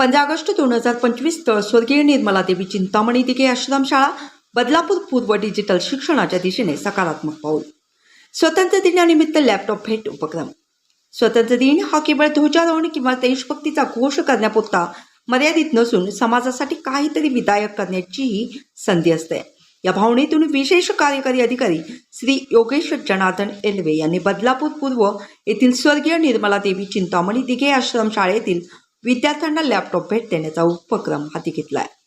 पंधरा ऑगस्ट दोन हजार पंचवीस तळ स्वर्गीय निर्मला देवी चिंतामणी दिघे आश्रम शाळा बदलापूर पूर्व डिजिटल शिक्षणाच्या दिशेने सकारात्मक पाऊल. स्वातंत्र्य दिनानिमित्त लॅपटॉप भेट उपक्रम. स्वतंत्र दिन हा केवळ ध्वजारोहण किंवा देशभक्तीचा घोष करण्यापुरता मर्यादित नसून समाजासाठी काहीतरी विधायक करण्याचीही संधी असते. या भावनेतून विशेष कार्यकारी अधिकारी श्री योगेश जनार्दन एल्वे यांनी बदलापूर पूर्व येथील स्वर्गीय निर्मला देवी चिंतामणी दिघे आश्रम शाळेतील विद्यार्थ्यांना लॅपटॉप भेट देण्याचा उपक्रम हाती घेतला आहे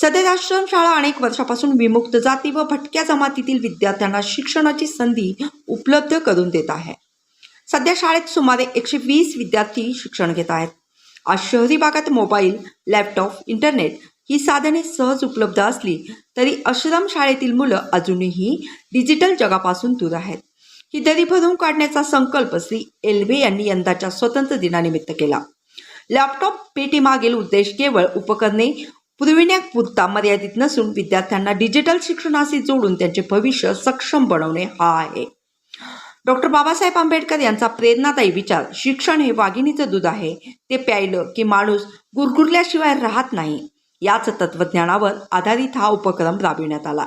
सध्या आश्रम शाळा अनेक वर्षापासून विमुक्त जाती व भटक्या जमातीतील विद्यार्थ्यांना शिक्षणाची संधी उपलब्ध करून देत आहे. सध्या शाळेत सुमारे एकशे वीस विद्यार्थी शिक्षण घेत आहेत. आज शहरी भागात मोबाईल लॅपटॉप इंटरनेट ही साधने सहज उपलब्ध असली तरी आश्रम शाळेतील मुलं अजूनही डिजिटल जगापासून दूर आहेत. ही दरी भरून काढण्याचा संकल्प श्री एल्वे यांनी यंदाच्या स्वतंत्र दिनानिमित्त केला. लॅपटॉप पेटीमागील उद्देश केवळ उपकरणे पुरविण्यापुरता मर्यादित नसून विद्यार्थ्यांना डिजिटल शिक्षणाशी जोडून त्यांचे भविष्य सक्षम बनवणे हा आहे. डॉक्टर बाबासाहेब आंबेडकर यांचा प्रेरणादायी विचार शिक्षण हे वाघिणीचं दूध आहे ते प्यायलं की माणूस गुरगुरल्याशिवाय राहत नाही याच तत्वज्ञानावर आधारित हा उपक्रम राबविण्यात आला.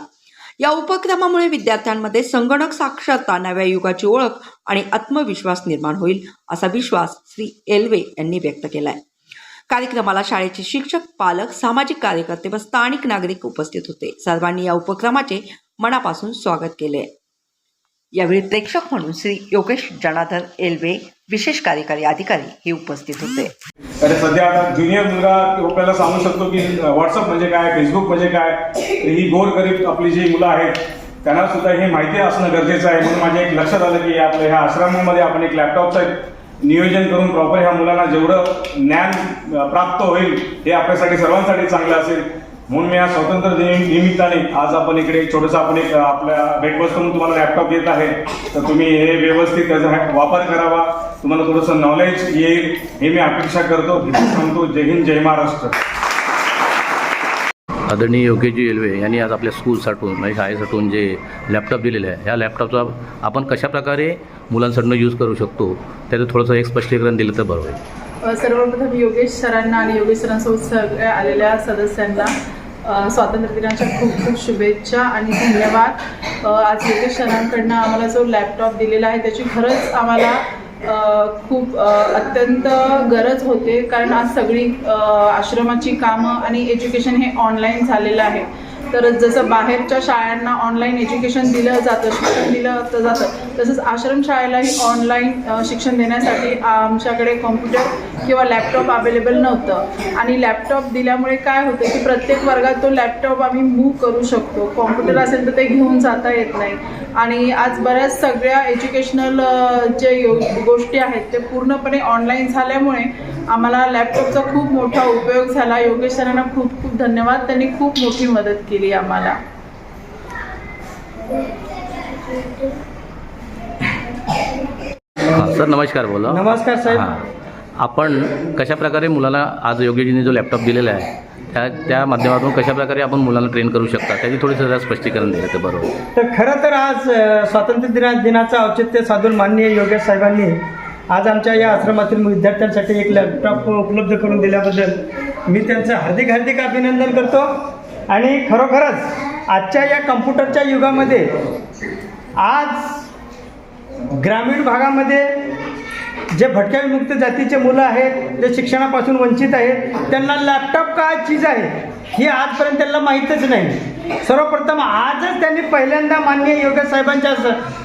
या उपक्रमामुळे विद्यार्थ्यांमध्ये संगणक साक्षरता नव्या युगाची ओळख आणि आत्मविश्वास निर्माण होईल असा विश्वास श्री एल्वे यांनी व्यक्त केलाय. कार्यक्रमाला शाळेचे शिक्षक पालक सामाजिक कार्यकर्ते व स्थानिक नागरिक उपस्थित होते. सर्वांनी या उपक्रमाचे मनापासून स्वागत केले. यावेळी प्रेक्षक म्हणून श्री योगेश जनाधर एल्वे विशेष कार्यकारी अधिकारी हे उपस्थित होते. तर सध्या आता ज्युनियर मुलगा आपल्याला सांगू शकतो की व्हॉट्सअप म्हणजे काय फेसबुक म्हणजे काय ही गोरगरीब आपली जी मुलं आहेत त्यांना सुद्धा हे माहिती असणं गरजेचं आहे. म्हणून माझ्या एक लक्षात आलं की आपल्या ह्या आश्रमामध्ये आपण एक लॅपटॉपचं नियोजन करून प्रॉपर ह्या मुलांना जेवढं ज्ञान प्राप्त होईल हे आपल्यासाठी सर्वांसाठी चांगलं असेल. म्हणून मी या स्वातंत्र्य दिन निमित्ताने आज आपण इकडे छोटंसं आपण एक आपल्या भेटवस्तू म्हणून तुम्हाला लॅपटॉप येत आहे. तर तुम्ही हे व्यवस्थित त्याचा वापर करावा. तुम्हाला थोडंसं नॉलेज येईल. हे मी अपेक्षा करतो. सांगतो जय हिंद जय महाराष्ट्र. आदरणीय योगेशजी रेल्वे यांनी आज आपल्या स्कूलसाठून म्हणजे शाळेसाठून जे लॅपटॉप दिलेले आहे ह्या लॅपटॉपचा आपण कशाप्रकारे मुलांसाठी यूज करू शकतो त्याचं थोडंसं एक स्पष्टीकरण दिलं तर बरं होईल. सर्वप्रथम योगेश सरांना आणि योगेश सरांसोबत सगळ्या आलेल्या सदस्यांना स्वातंत्र्य दिनाच्या खूप खूप शुभेच्छा आणि धन्यवाद. आज योगेश सरांकडनं आम्हाला जो लॅपटॉप दिलेला आहे त्याची खरंच आम्हाला खूप अत्यंत गरज होते. कारण आज सगळी आश्रमाची कामं आणि एज्युकेशन हे ऑनलाईन झालेलं आहे. तर जसं बाहेरच्या शाळांना ऑनलाईन एज्युकेशन दिलं जातं शिक्षण दिलं जातं. तसंच आश्रमशाळेलाही ऑनलाईन शिक्षण देण्यासाठी आमच्याकडे कॉम्प्युटर किंवा लॅपटॉप अवेलेबल नव्हतं. आणि लॅपटॉप दिल्यामुळे काय होतं की प्रत्येक वर्गात तो लॅपटॉप आम्ही मूव्ह करू शकतो. कॉम्प्युटर असेल तर ते घेऊन जाता येत नाही. आणि आज बऱ्याच सगळ्या एज्युकेशनल जे यो गोष्टी आहेत ते पूर्णपणे ऑनलाईन झाल्यामुळे आम्हाला लॅपटॉपचा खूप मोठा उपयोग झाला. योगेश सरांना खूप खूप धन्यवाद. त्यांनी खूप मोठी मदत केली. आम्हाला. हां सर नमस्कार बोला. नमस्कार साहेब हां. आपण कशाप्रकारे मुलाला आज योगेशजीने जो लॅपटॉप दिलेला आहे त्या त्या माध्यमातून कशाप्रकारे आपण मुलांना ट्रेन करू शकता त्याची थोडी जरा स्पष्टीकरण दिलं तर बरं होईल. तर खरं तर आज अ, स्वातंत्र्य दिना दिनाचं औचित्य साधून माननीय योगेश साहेबांनी आज आमच्या या आश्रमातील विद्यार्थ्यांसाठी एक लॅपटॉप उपलब्ध करून दिल्याबद्दल मी त्यांचं हार्दिक हार्दिक अभिनंदन करतो. आणि खरोखरच आजच्या या कम्प्युटरच्या युगामध्ये आज ग्रामीण भागामध्ये जे भटक्या विमुक्त जातीचे मुलं आहेत जे शिक्षणापासून वंचित आहेत त्यांना लॅपटॉप काय चीज आहे? ही आजपर्यंत त्यांना माहीतच नाही. सर्वप्रथम आजच त्यांनी पहिल्यांदा माननीय योगेश साहेबांच्या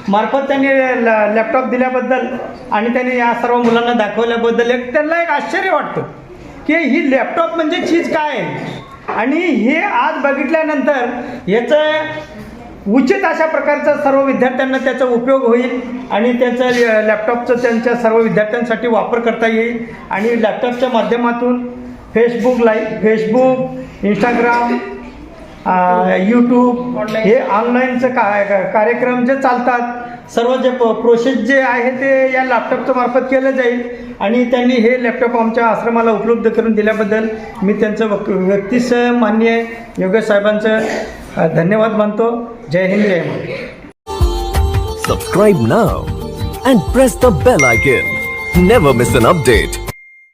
मार्फत त्यांनी ल- लॅपटॉप दिल्याबद्दल आणि त्यांनी या सर्व मुलांना दाखवल्याबद्दल एक त्यांना एक आश्चर्य वाटतं की ही लॅपटॉप म्हणजे चीज काय आहे? आणि हे आज बघितल्यानंतर याचं उचित अशा प्रकारचा सर्व विद्यार्थ्यांना त्याचा उपयोग होईल आणि त्याचं लॅपटॉपचं त्यांच्या सर्व विद्यार्थ्यांसाठी वापर करता येईल. आणि लॅपटॉपच्या माध्यमातून Facebook live Facebook Instagram YouTube हे ऑनलाईनचं का कार्यक्रम जे चालतात सर्व जे प्रोसेस जे आहे ते या लॅपटॉपच्या मार्फत केलं जाईल. आणि त्यांनी हे लॅपटॉप आमच्या आश्रमाला उपलब्ध करून दिल्याबद्दल मी त्यांचं वक व्यक्तिश मान्य योगेश साहेबांचं धन्यवाद मानतो. जय हिंद जय Maharashtra. Subscribe now and press the bell icon never miss an update